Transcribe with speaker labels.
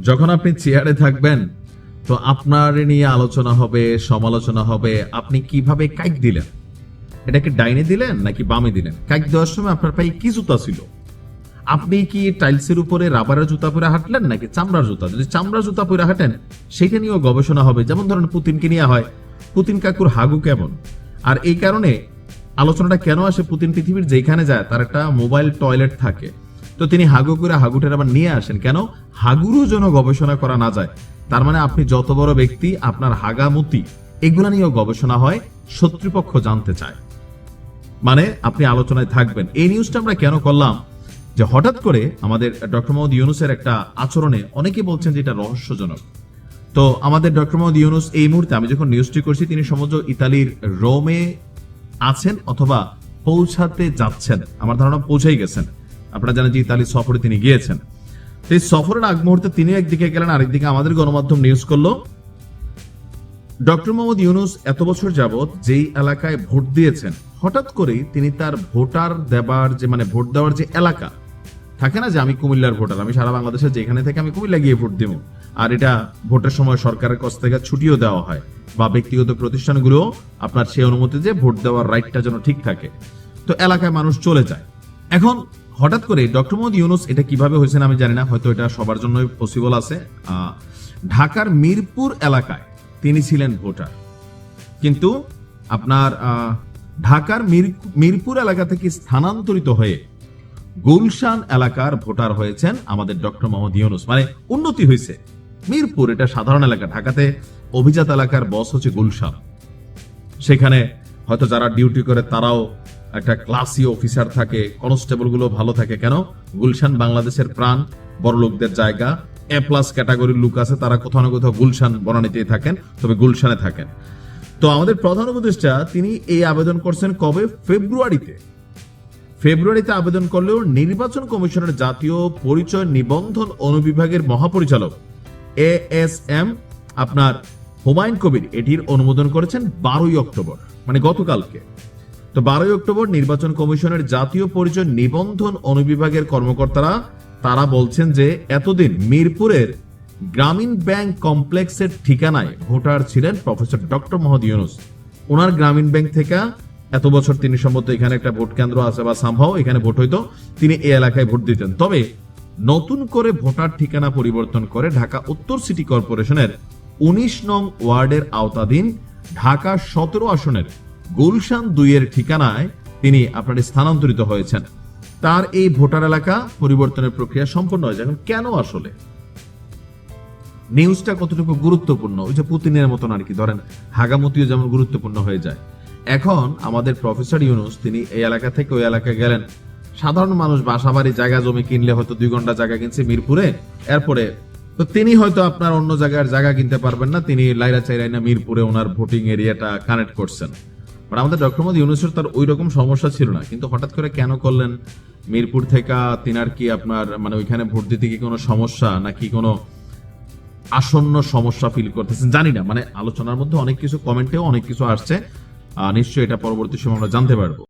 Speaker 1: যখন আপনি চেয়ারে থাকবেন, তো আপনার নিয়ে আলোচনা হবে, সমালোচনা হবে, আপনি কীভাবে কাইক দিলেন? এটাকে ডাইনে দিলেন নাকি বামে দিলেন? কাইক দেওয়ার সময় আপনার পায়ে কি জুতা ছিল? আপনি কি টাইলসের উপরে রাবারের জুতা পরে হাঁটলেন নাকি চামড়ার জুতা? যদি চামড়ার জুতা পরে হাঁটেন সেটা নিয়েও গবেষণা হবে। যেমন ধরেন, পুতিনকে নিয়ে হয়, পুতিন কাকুর হাগু কেমন? আর এই কারণে আলোচনাটা কেন আসে? পুতিন পৃথিবীর যেখানে যায়, তার একটা মোবাইল টয়লেট থাকে। তো তিনি হাগু করে হাগুটার আবার নিয়ে আসেন। কেন? হাগুরও যেন গবেষণা করা না যায়। তার মানে আপনি যত বড় ব্যক্তি, আপনার হাগামতি, এগুলা নিয়েও গবেষণা হয়, শত্রুপক্ষ জানতে চায়। মানে আপনি আলোচনায় থাকবেন। এই নিউজটা আমরা কেন করলাম? যে হঠাৎ করে আমাদের ডক্টর মোহাম্মদ ইউনুসের একটা আচরণে অনেকে বলছেন যে এটা রহস্যজনক। তো আমাদের ডক্টর মোহাম্মদ ইউনুস এই মুহূর্তে আমি যখন নিউজটি করছি, তিনি সমগ্র ইতালির রোমে আছেন অথবা পৌঁছাতে যাচ্ছেন। আমার ধারণা পৌঁছেই গেছেন। আপনারা জানেন যে ইতালি সফরে তিনি গিয়েছেন। এই সফরের আগ মুহূর্তে তিনি একদিকে গেলেন, আরেকদিকে আমাদের গণমাধ্যম নিউজ করল। ডক্টর মোহাম্মদ ইউনুস এত বছর যাবত যেই এলাকায় ভোট দিয়েছেন, হঠাৎ করেই তিনি তার ভোটার দেবার যে মানে ভোট দেওয়ার যে এলাকা, থাকে না যে আমি কুমিল্লার ভোটার, আমি সারা বাংলাদেশে যেখানে থেকে আমি কুমিল্লা গিয়ে ভোট দিব। আর এটা ভোটের সময় সরকারের কাছ থেকে ছুটিও দেওয়া হয় বা ব্যক্তিগত প্রতিষ্ঠানগুলো আপনার সেই অনুমতি যে ভোট দেওয়ার রাইটটা যেন ঠিক থাকে। তো এলাকায় মানুষ চলে যায়। এখন হঠাৎ করে ডক্টর মোহাম্মদ ইউনুস, এটা কীভাবে হয়েছে আমি জানি না, হয়তো এটা সবার জন্যই পসিবল আছে। ঢাকার মিরপুর এলাকায় তিনি ছিলেন ভোটার। কিন্তু আপনার ঢাকার মিরপুর এলাকা থেকে স্থানান্তরিত হয়ে গুলশান এলাকার ভোটার হয়েছেন আমাদের ডক্টর মোহাম্মদ ইউনুস। মানে উন্নতি হয়েছে। মিরপুর, এটা সাধারণ এলাকা, ঢাকাতে অভিজাত এলাকার বস হচ্ছে গুলশান। সেখানে হয়তো যারা ডিউটি করে তারাও একটা ক্লাসি অফিসার থাকে কনস্টেবলগুলো ভালো থাকে কেন? গুলশান বাংলাদেশের প্রাণ, বড় লোকদের জায়গা এ প্লাস ক্যাটাগরির লোক আছে, তারা কোথাও না কোথাও গুলশান বনানীতেই থাকেন, তবে গুলশানে থাকেন। তো আমাদের প্রধান উপদেষ্টা, তিনি এই আবেদন করছেন কবে? ফেব্রুয়ারিতে। ফেব্রুয়ারিতে আবেদন করলেও নির্বাচন কমিশনের জাতীয় পরিচয় নিবন্ধন অনুবিভাগের মহাপরিচালক এ এস এম, আপনার হুমায়ুন কবির, এটির অনুমোদন করেছেন বারোই অক্টোবর মানে গতকালকে। তো বারোই অক্টোবর নির্বাচন কমিশনের জাতীয় পরিচয় নিবন্ধন অনুবিভাগের কর্মকর্তারা, তারা বলছেন যে এতদিন মিরপুরের গ্রামীণ ব্যাংক কমপ্লেক্সের ঠিকানায় ভোটার ছিলেন প্রফেসর ডক্টর মোহাম্মদ ইউনুস। ওনার গ্রামীণ ব্যাংক থেকে এত বছর তিনি সম্ভবত এখানে একটা ভোট কেন্দ্র আছে বা সম্ভব এখানে ভোট হইতো, তিনি এই এলাকায় ভোট দিতেন। তবে নতুন করে ভোটার ঠিকানা পরিবর্তন করে ঢাকা উত্তর সিটি কর্পোরেশনের উনিশ নং ওয়ার্ডের আওতাধীন ঢাকা সতেরো আসনের গুলশান দুইয়ের ঠিকানায় তিনি আপনার স্থানান্তরিত হয়েছেন। তার এই ভোটার এলাকা পরিবর্তনের প্রক্রিয়া সম্পন্ন হয়েছে। এখন কেন আসলে? নিউজটা কতটুকু গুরুত্বপূর্ণ? ওই যে পুতিনের মতন আর কি, ধরেন হাগামতিও যেমন গুরুত্বপূর্ণ হয়ে যায়। এখন আমাদের প্রফেসর ইউনুস, তিনি এই এলাকা থেকে ওই এলাকায় গেলেন। সাধারণ মানুষ বাসা বাড়ি জায়গা জমি কিনলে হয়তো দুই ঘণ্টা জায়গা কিনছে মিরপুরে, এরপরে তো তিনি হয়তো আপনার অন্য জায়গার জায়গা কিনতে পারবেন না, তিনি লাইরা চাইরাইনা মিরপুরে ওনার ভোটিং এরিয়াটা কানেক্ট করছেন। বাট আমাদের ডক্টর মোহাম্মদ ইউনুসের তার ওই রকম সমস্যা ছিল না। কিন্তু হঠাৎ করে কেন করলেন? মিরপুর থেকে তিনার কি আপনার মানে ওইখানে ভোট দিতে কি কোনো সমস্যা নাকি কোনো আসন্ন সমস্যা ফিল করতেছেন? জানি না। মানে আলোচনার মধ্যে অনেক কিছু কমেন্টেও অনেক কিছু আসছে। নিশ্চয়ই এটা পরবর্তী সময় আমরা জানতে পারব।